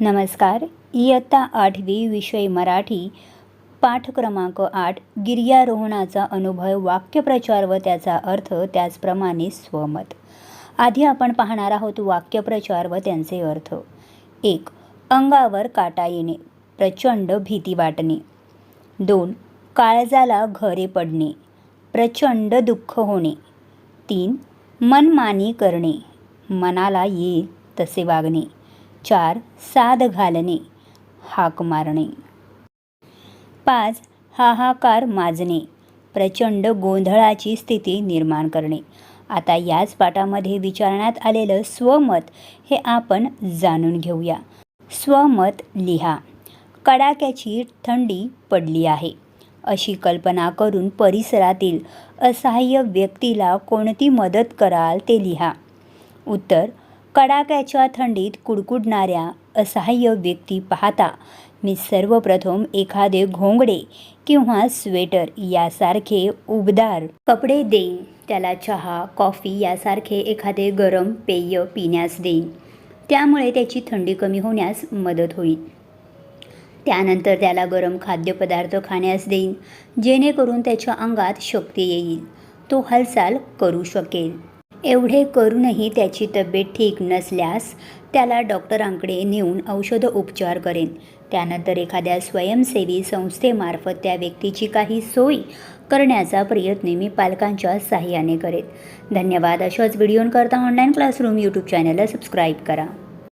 नमस्कार. इयत्ता आठवी विषय मराठी पाठ क्रमांक आठ गिर्यारोहणाचा अनुभव वाक्यप्रचार व त्याचा अर्थ त्याचप्रमाणे स्वमत. आधी आपण पाहणार आहोत वाक्यप्रचार व त्यांचे अर्थ. एक अंगावर काटा येणे प्रचंड भीती वाटणे. दोन काळजाला घरे पडणे प्रचंड दुःख होणे. तीन मनमानी करणे मनाला येईल तसे वागणे. चार साद घालणे हाक मारणे. पाच हाहाकार माजणे प्रचंड गोंधळाची स्थिती निर्माण करणे. आता याच पाठामध्ये विचारण्यात आलेलं स्वमत हे आपण जाणून घेऊया. स्वमत लिहा. कडाक्याची थंडी पडली आहे. अशी कल्पना करून परिसरातील असहाय्य व्यक्तीला कोणती मदत कराल ते लिहा. उत्तर कडाक्याच्या थंडीत कुडकुडणाऱ्या असहाय्य व्यक्ती पाहता मी सर्वप्रथम एखादे घोंगडे किंवा स्वेटर यासारखे उबदार कपडे देईन. त्याला चहा कॉफी यासारखे एखादे गरम पेय पिण्यास देईन. त्यामुळे त्याची थंडी कमी होण्यास मदत होईल. त्यानंतर त्याला गरम खाद्यपदार्थ खाण्यास देईन जेणेकरून त्याच्या अंगात शक्ती येईल. तो हालचाल करू शकेल. एवढे करूनही त्याची तब्येत ठीक नसल्यास त्याला डॉक्टरांकडे नेऊन औषध उपचार करेन. त्यानंतर एखाद्या स्वयंसेवी संस्थेमार्फत त्या व्यक्तीची काही सोय करण्याचा प्रयत्न मी पालकांच्या सहाय्याने करेन. धन्यवाद. अशाच व्हिडिओंकरता ऑनलाईन क्लासरूम यूट्यूब चॅनलला सबस्क्राईब करा.